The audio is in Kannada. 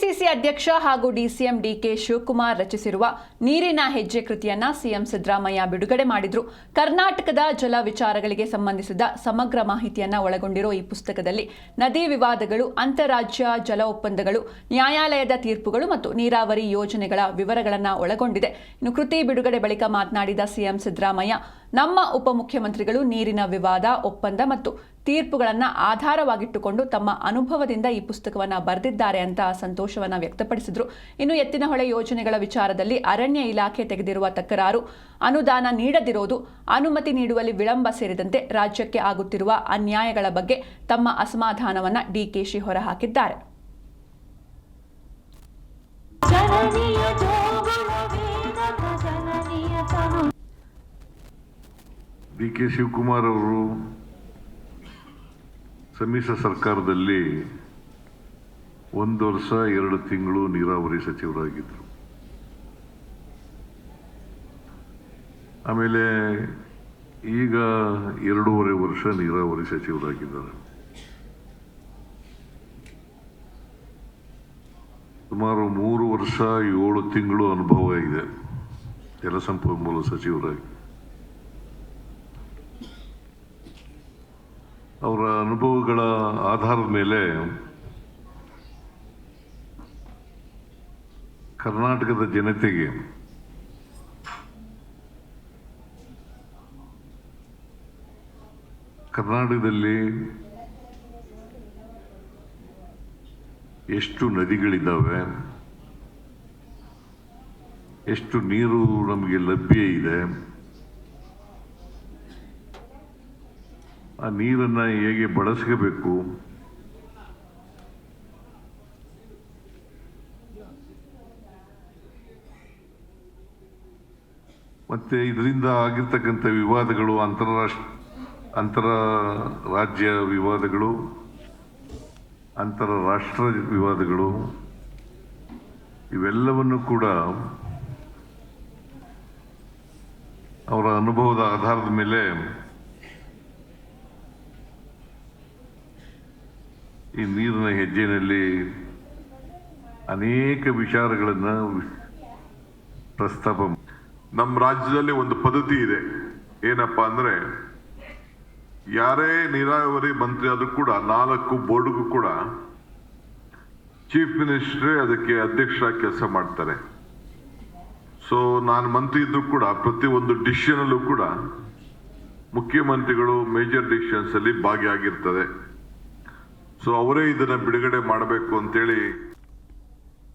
ಕೆಪಿಸಿಸಿ ಅಧ್ಯಕ್ಷ ಹಾಗೂ ಡಿಸಿಎಂ ಡಿಕೆ ಶಿವಕುಮಾರ್ ರಚಿಸಿರುವ ನೀರಿನ ಹೆಜ್ಜೆ ಕೃತಿಯನ್ನ ಸಿಎಂ ಸಿದ್ದರಾಮಯ್ಯ ಬಿಡುಗಡೆ ಮಾಡಿದ್ರು. ಕರ್ನಾಟಕದ ಜಲ ವಿಚಾರಗಳಿಗೆ ಸಂಬಂಧಿಸಿದ ಸಮಗ್ರ ಮಾಹಿತಿಯನ್ನ ಒಳಗೊಂಡಿರೋ ಈ ಪುಸ್ತಕದಲ್ಲಿ ನದಿ ವಿವಾದಗಳು, ಅಂತಾರಾಜ್ಯ ಜಲ ಒಪ್ಪಂದಗಳು, ನ್ಯಾಯಾಲಯದ ತೀರ್ಪುಗಳು ಮತ್ತು ನೀರಾವರಿ ಯೋಜನೆಗಳ ವಿವರಗಳನ್ನ ಒಳಗೊಂಡಿದೆ. ಇನ್ನು ಕೃತಿ ಬಿಡುಗಡೆ ಬಳಿಕ ಮಾತನಾಡಿದ ಸಿಎಂ ಸಿದ್ದರಾಮಯ್ಯ, ನಮ್ಮ ಉಪಮುಖ್ಯಮಂತ್ರಿಗಳು ನೀರಿನ ವಿವಾದ, ಒಪ್ಪಂದ ಮತ್ತು ತೀರ್ಪುಗಳನ್ನು ಆಧಾರವಾಗಿಟ್ಟುಕೊಂಡು ತಮ್ಮ ಅನುಭವದಿಂದ ಈ ಪುಸ್ತಕವನ್ನು ಬರೆದಿದ್ದಾರೆ ಅಂತ ಸಂತೋಷವನ್ನ ವ್ಯಕ್ತಪಡಿಸಿದ್ರು. ಇನ್ನು ಎತ್ತಿನಹೊಳೆ ಯೋಜನೆಗಳ ವಿಚಾರದಲ್ಲಿ ಅರಣ್ಯ ಇಲಾಖೆ ತೆಗೆದಿರುವ ತಕರಾರು ಅನುದಾನ ನೀಡದಿರೋದು ಅನುಮತಿ ನೀಡುವಲ್ಲಿ ವಿಳಂಬ ಸೇರಿದಂತೆ ರಾಜ್ಯಕ್ಕೆ ಆಗುತ್ತಿರುವ ಅನ್ಯಾಯಗಳ ಬಗ್ಗೆ ತಮ್ಮ ಅಸಮಾಧಾನವನ್ನು ಡಿಕೆಶಿ ಹೊರಹಾಕಿದ್ದಾರೆ. ಜನನಿಯ ಜೋಗುಳ ವೇದದ ಜನನಿಯ ತನು. ಡಿ ಕೆ ಶಿವಕುಮಾರ್ ಅವರು ಸಮ್ಮಿಶ್ರ ಸರ್ಕಾರದಲ್ಲಿ ಒಂದು ವರ್ಷ, ಎರಡು ತಿಂಗಳು ನೀರಾವರಿ ಸಚಿವರಾಗಿದ್ದರು ಆಮೇಲೆ ಈಗ ಎರಡೂವರೆ ವರ್ಷ ನೀರಾವರಿ ಸಚಿವರಾಗಿದ್ದಾರೆ. ಸುಮಾರು ಮೂರು ವರ್ಷ, ಏಳು ತಿಂಗಳು ಅನುಭವ ಇದೆ ಜಲಸಂಪನ್ಮೂಲ ಸಚಿವರಾಗಿ. ಅವರ ಅನುಭವಗಳ ಆಧಾರದ ಮೇಲೆ ಕರ್ನಾಟಕದ ಜನತೆಗೆ ಕರ್ನಾಟಕದಲ್ಲಿ ಎಷ್ಟು ನದಿಗಳಿದ್ದಾವೆ ಎಷ್ಟು ನೀರು ನಮಗೆ ಲಭ್ಯ ಇದೆ ಆ ನೀರನ್ನು ಹೇಗೆ ಬಳಸ್ಕೋಬೇಕು ಮತ್ತೆ ಇದರಿಂದ ಆಗಿರ್ತಕ್ಕಂಥ ವಿವಾದಗಳು ಅಂತಾರಾಷ್ಟ್ರ ಅಂತರ ರಾಜ್ಯ ವಿವಾದಗಳು ಅಂತರ ರಾಷ್ಟ್ರ ವಿವಾದಗಳು, ಇವೆಲ್ಲವನ್ನು ಕೂಡ ಅವರ ಅನುಭವದ ಆಧಾರದ ಮೇಲೆ ಈ ನೀರಿನ ಹೆಜ್ಜೆನಲ್ಲಿ ಅನೇಕ ವಿಚಾರಗಳನ್ನು ಪ್ರಸ್ತಾಪ ನಮ್ಮ ರಾಜ್ಯದಲ್ಲಿ ಒಂದು ಪದ್ಧತಿ ಇದೆ. ಏನಪ್ಪಾ ಅಂದ್ರೆ, ಯಾರೇ ನೀರಾವರಿ ಮಂತ್ರಿ ಆದ್ರೂ ಕೂಡ, ನಾಲ್ಕು ಬೋರ್ಡ್ಗೂ ಕೂಡ ಚೀಫ್ ಮಿನಿಸ್ಟ್ರೇ ಅದಕ್ಕೆ ಅಧ್ಯಕ್ಷರ ಕೆಲಸ ಮಾಡ್ತಾರೆ. ಸೊ ನಾನು ಮಂತ್ರಿ ಇದ್ರು ಕೂಡ ಪ್ರತಿ ಒಂದು ಡಿಸಿಷನ್ ಅಲ್ಲೂ ಕೂಡ ಮುಖ್ಯಮಂತ್ರಿಗಳು ಮೇಜರ್ ಡಿಸಿಷನ್ಸ್ ಅಲ್ಲಿ ಭಾಗಿಯಾಗಿರ್ತದೆ. ಸೊ ಅವರೇ ಇದನ್ನ ಬಿಡುಗಡೆ ಮಾಡಬೇಕು ಅಂತೇಳಿ